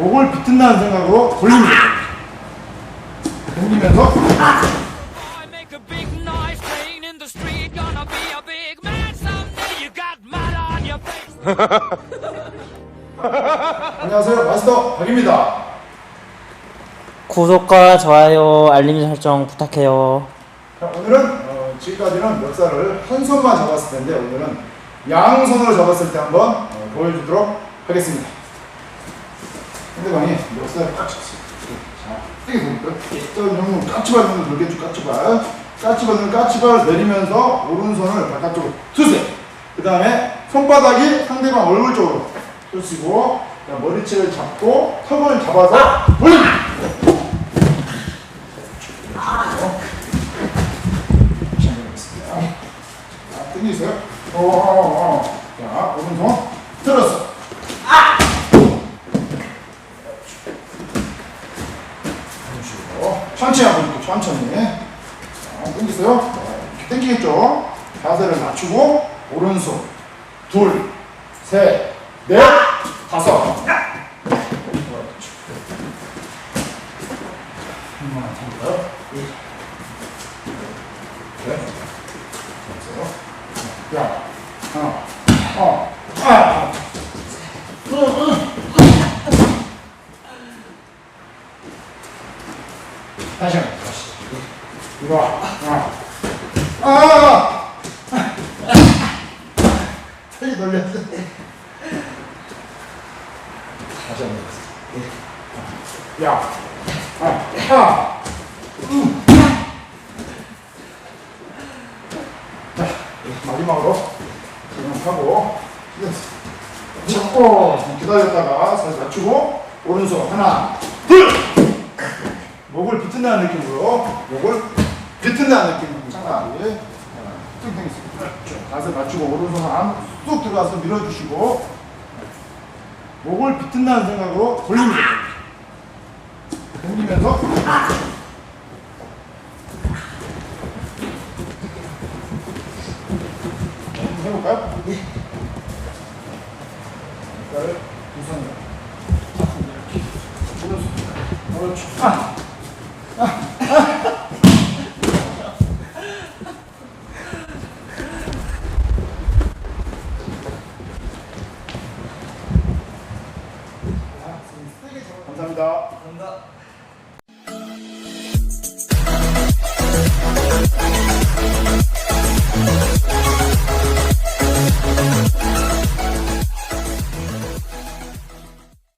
목을 비튼다는 생각으로 돌립니다. 돌리면서. 안녕하세요 마스터 박입니다. 구독과 좋아요, 알림 설정 부탁해요. 자, 오늘은 어, 지금까지는 멱살을 한 손만 잡았을 텐데 오늘은 양손으로 잡았을 때 한번 어, 보여주도록 하겠습니다. 상대방이 멱살을 꽉 잡았어요. 자, 세게 돌릴까요? 저 형님 까치발 정도 돌겠죠, 까치발. 까치발은 까치발 내리면서 오른손을 바깥쪽으로 트세요. 그 다음에 손바닥이 상대방 얼굴 쪽으로 쏘시고 머리채를 잡고 턱을 잡아서 올립니다. 시작해보겠습니다. 자, 당기세요. 오, 오, 오. 자, 오른손 들었어. 해 주시고 천천히 한번 이렇게 천천히. 자, 당기세요. 자, 이렇게 당기겠죠? 자세를 낮추고 오른손 둘, 셋, 넷, 다섯. 잡을까요? 네. 야, 하나, 어, 아, 으, 으. 다시 한 번, 다시. 이거, 와, 아, 아, 다시 돌렸어. 다시 한 번. 야, 아, 아. 자, 마지막으로 그냥 하고 잡고 기다렸다가 살짝 낮추고 오른손 하나 둘 목을 비튼다는 느낌으로 목을 비튼다는 느낌으로 쭉 당기세요 쭉 가서 낮추고 오른손 안쑥 들어가서 밀어주시고 목을 비튼다는 생각으로 돌립니다. 돌리면서 해볼까요? 네. 이거를 두 손으로 이렇게. 오른손 그렇죠. 아! 아! 감사합니다. 감사합니다.